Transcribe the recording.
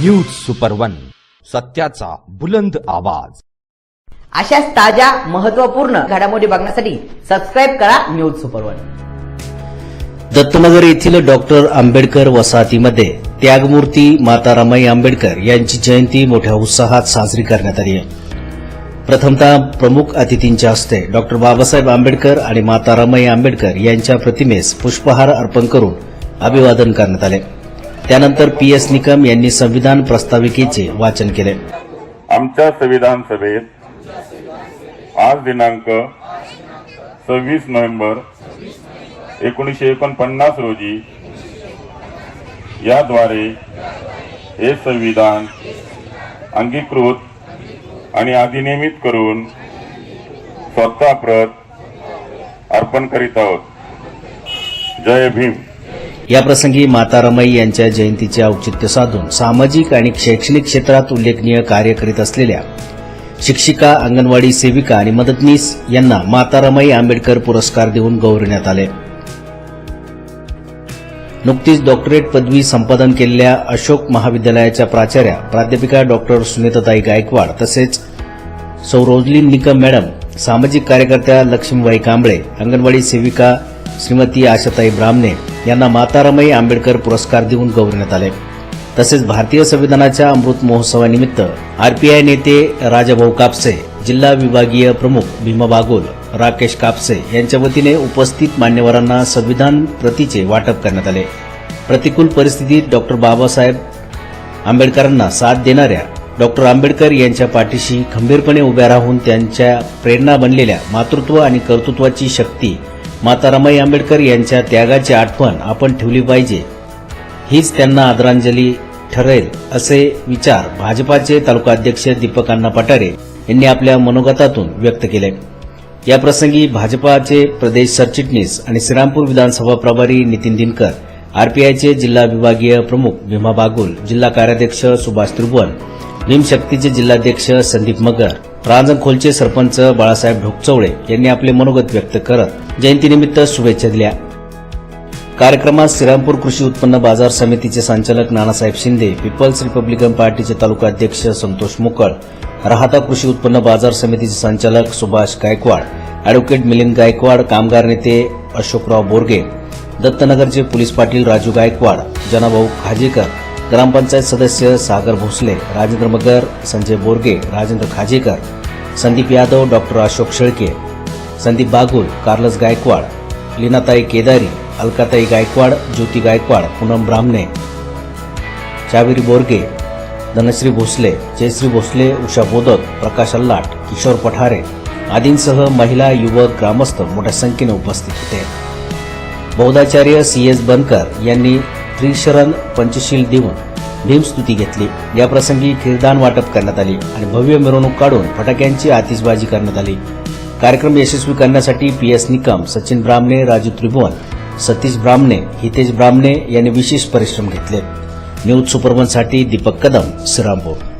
News super one सत्याचा बुलंद आवाज. अशाच ताज्या महत्त्वपूर्ण घडामोडी बघण्यासाठी सबस्क्राईब करा न्यूज सुपर वन दत्तनगर येथील डॉक्टर आंबेडकर वसाहतीमध्ये त्यागमूर्ती माता रमाई आंबेडकर यांची जयंती मोठ्या उत्साहात साजरी करण्यात आली प्रथमतः प्रमुख अतिथींच्या हस्ते डॉक्टर बाबासाहेब आंबेडकर आणि माता रमाई आंबेडकर यांच्या प्रतिमेस पुष्पहार अर्पण करून अभिवादन करण्यात आले. त्यानंतर पी एस निकम यांनी संविधान प्रस्ताविकेचे वाचन केले. आमच्या संविधान सभेत आज दिनांक सव्वीस नोव्हेंबर एकोणीसशे एकोणपन्नास रोजी याद्वारे हे संविधान अंगीकृत आणि अधिनियमित करून स्वतः प्रत अर्पण करीत आहोत. जय भीम. याप्रसंगी माता रमाई यांच्या जयंतीचे औचित्य साधून सामाजिक आणि शैक्षणिक क्षेत्रात उल्लेखनीय कार्य करीत असलेल्या शिक्षिका अंगणवाडी सेविका आणि मदतनीस यांना माता रमाई आंबेडकर पुरस्कार देऊन गौरवण्यात आले. नुकतीच डॉक्टरेट पदवी संपादन केलेल्या अशोक महाविद्यालयाच्या प्राचार्या प्राध्यापिका डॉक्टर सुनीताताई गायकवाड तसेच सौरोजली निकम मॅडम सामाजिक कार्यकर्त्या लक्ष्मीबाई कांबळे अंगणवाडी सेविका श्रीमती आशाताई ब्राह्मणे यांना माता आंबेडकर पुरस्कार देऊन गौरवण्यात आले. तसेच भारतीय संविधानाच्या अमृत महोत्सवानिमित्त आरपीआय नेते राजाभाऊ कापसे जिल्हा विभागीय प्रमुख भीमा बागोल राकेश कापसे यांच्या वतीने उपस्थित मान्यवरांना संविधान प्रतीचे वाटप करण्यात आले. प्रतिकूल परिस्थितीत डॉक्टर बाबासाहेब आंबेडकरांना साथ देणाऱ्या डॉक्टर आंबेडकर यांच्या पाठीशी खंबीरपणे उभ्या राहून त्यांच्या प्रेरणा बनलेल्या मातृत्व आणि कर्तृत्वाची शक्ती माता रमाई आंबेडकर यांच्या त्यागाची आठवण आपण ठेवली पाहिजे. हीच त्यांना आदरांजली ठरेल असे विचार भाजपाचे तालुकाध्यक्ष दीपक अण्णा पटारे यांनी आपल्या मनोगतातून व्यक्त केले. याप्रसंगी भाजपाचे प्रदेश सरचिटणीस आणि श्रीरामपूर विधानसभा प्रभारी नितीन दिनकर आरपीआयचे जिल्हा विभागीय प्रमुख भीमा बागुल जिल्हा कार्याध्यक्ष सुभाष त्रिभुवन भीमशक्तीचे जिल्हाध्यक्ष संदीप मगर रांजणखोलचे सरपंच बाळासाहेब ढोकचवळे यांनी आपले मनोगत व्यक्त करत जयंतीनिमित्त शुभेच्छा दिल्या. कार्यक्रमात श्रीरामपूर कृषी उत्पन्न बाजार समितीचे संचालक नानासाहेब शिंदे पीपल्स रिपब्लिकन पार्टीचे तालुका अध्यक्ष संतोष मुकळ राहता कृषी उत्पन्न बाजार समितीचे संचालक सुभाष गायकवाड अॅडव्होकेट मिलिंद गायकवाड कामगार नेते अशोकराव बोरगे दत्तनगरचे पोलीस पाटील राजू गायकवाड जनाभाऊ खाजेकर ग्रामपंचायत सदस्य सागर भोसले राजेंद्र मगर संजय बोरगे राजेंद्र खाजेकर संदीप यादव डॉक्टर अशोक शेळके संदीप बागुल कार्लस गायकवाड लीनाताई केदारी अलकाताई गायकवाड ज्योती गायकवाड पूनम ब्राह्मणे चावेरी बोरगे धनश्री भोसले जयश्री भोसले उषा बोदक प्रकाश अल्लाट किशोर पठारे आदींसह महिला युवक ग्रामस्थ मोठ्या संख्येने उपस्थित होते. बौद्धाचार्य सी एस बनकर यांनी त्रिशरण पंचशील देऊन भीमस्तुती घेतली. याप्रसंगी खीरदान वाटप करण्यात आली आणि भव्य मिरवणूक काढून फटाक्यांची आतिषबाजी करण्यात आली. कार्यक्रम यशस्वी करण्यासाठी पी एस निकम सचिन ब्राह्मणे राजू त्रिभुवन सतीश ब्राह्मणे हितेश ब्राह्मणे यांनी विशेष परिश्रम घेतले. न्यूज सुपरवनसाठी दीपक कदम श्रीरामपूर.